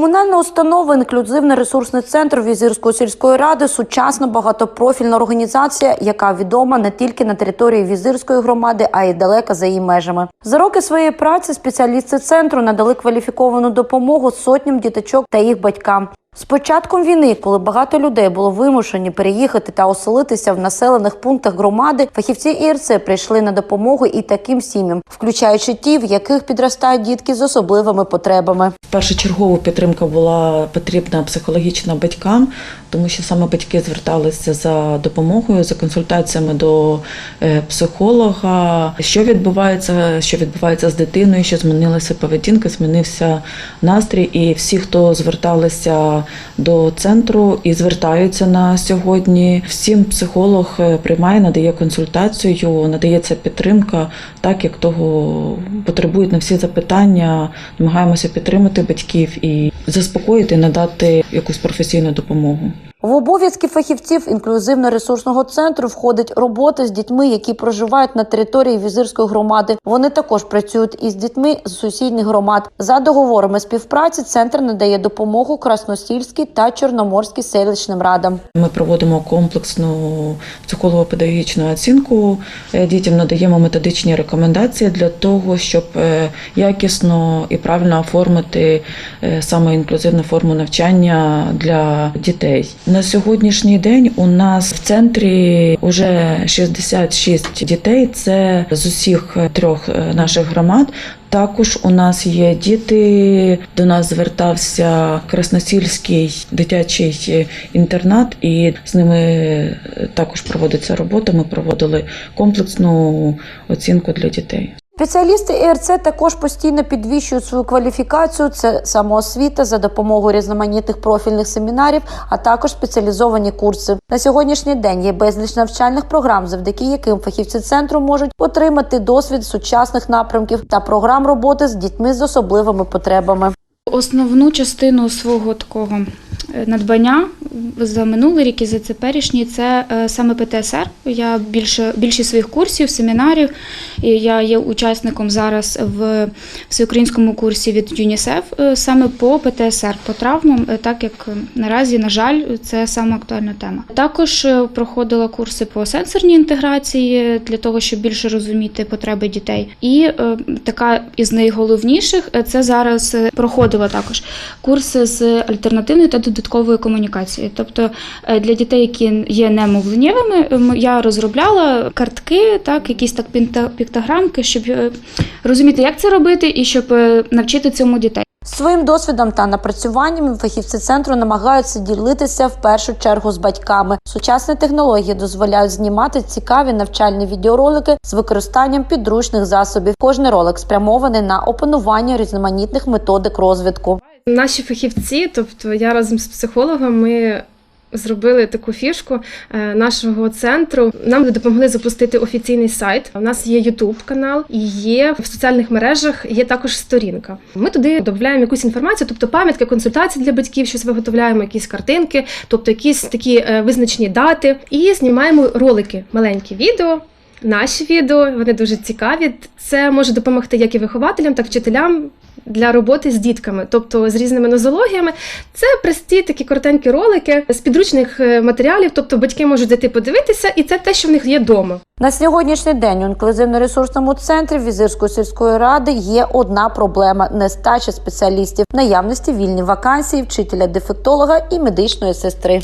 Комунальна установа інклюзивний ресурсний центр Візирської сільської ради сучасна багатопрофільна організація, яка відома не тільки на території Візирської громади, а й далеко за її межами. За роки своєї праці спеціалісти центру надали кваліфіковану допомогу сотням діточок та їх батькам. З початком війни, коли багато людей було вимушені переїхати та оселитися в населених пунктах громади, фахівці ІРЦ прийшли на допомогу і таким сім'ям, включаючи ті, в яких підростають дітки з особливими потребами. Першочергова підтримка була потрібна психологічна батькам, тому що саме батьки зверталися за допомогою, за консультаціями до е, психолога. Що відбувається, що відбувається з дитиною, що змінилася поведінка, змінився настрій, і всі, хто зверталися до центру і звертаються на сьогодні, всім психолог е, приймає, надає консультацію, надається підтримка, так як того потребують на всі запитання. Намагаємося підтримати батьків і заспокоїти, надати якусь професійну допомогу. В обов'язки фахівців інклюзивно-ресурсного центру входить робота з дітьми, які проживають на території візирської громади. Вони також працюють із дітьми з сусідніх громад. За договорами співпраці центр надає допомогу Красносільській та Чорноморській селищним радам. Ми проводимо комплексну психолого-педагогічну оцінку е, дітям, надаємо методичні рекомендації для того, щоб е, якісно і правильно оформити е, саме інклюзивну форму навчання для дітей. На сьогоднішній день у нас в центрі вже 66 дітей. Це з усіх трьох е, наших громад. Також у нас є діти. До нас звертався Красносільський дитячий інтернат, і з ними е, також проводиться робота. Ми проводили комплексну оцінку для дітей. Спеціалісти ІРЦ також постійно підвищують свою кваліфікацію. Це самоосвіта за допомогою різноманітних профільних семінарів, а також спеціалізовані курси. На сьогоднішній день є безліч навчальних програм, завдяки яким фахівці центру можуть отримати досвід сучасних напрямків та програм роботи з дітьми з особливими потребами. Основну частину свого такого надбання за минулий рік і за теперішній це е, саме ПТСР. Я більше більшість своїх курсів, семінарів. І я є учасником зараз в всеукраїнському курсі від ЮНІСЕФ е, саме по ПТСР, по травмам, е, так як е, наразі, на жаль, це саме актуальна тема. Також е, проходила курси по сенсорній інтеграції для того, щоб більше розуміти потреби дітей. І е, така із найголовніших е, це зараз е, проходила також курси з альтернативної та додаткової комунікації. Тобто е, для дітей, які є немовленнєвими, е, я розробляла картки, так, якісь так піктограмки, щоб е, розуміти, як це робити, і щоб навчити цьому дітей. Своїм досвідом та напрацюваннями фахівці центру намагаються ділитися в першу чергу з батьками. Сучасні технології дозволяють знімати цікаві навчальні відеоролики з використанням підручних засобів. Кожний ролик спрямований на опанування різноманітних методик розвитку. Наші фахівці, тобто я разом з психологом, ми зробили таку фішку е, нашого центру. Нам допомогли запустити офіційний сайт. У нас є YouTube канал і є в соціальних мережах є також сторінка. Ми туди додаємо якусь інформацію, тобто пам'ятки, консультації для батьків, щось виготовляємо, якісь картинки, тобто якісь такі е, визначені дати, і знімаємо ролики, маленькі відео. Наші відео вони дуже цікаві. Це може допомогти як і вихователям, так і вчителям для роботи з дітками, тобто з різними нозологіями. Це прості такі коротенькі ролики з підручних е, матеріалів, тобто батьки можуть зайти подивитися, і це те, що в них є вдома. На сьогоднішній день у інклюзивно-ресурсному центрі Візирської сільської ради є одна проблема нестача спеціалістів, наявності вільні вакансії, вчителя дефектолога і медичної сестри.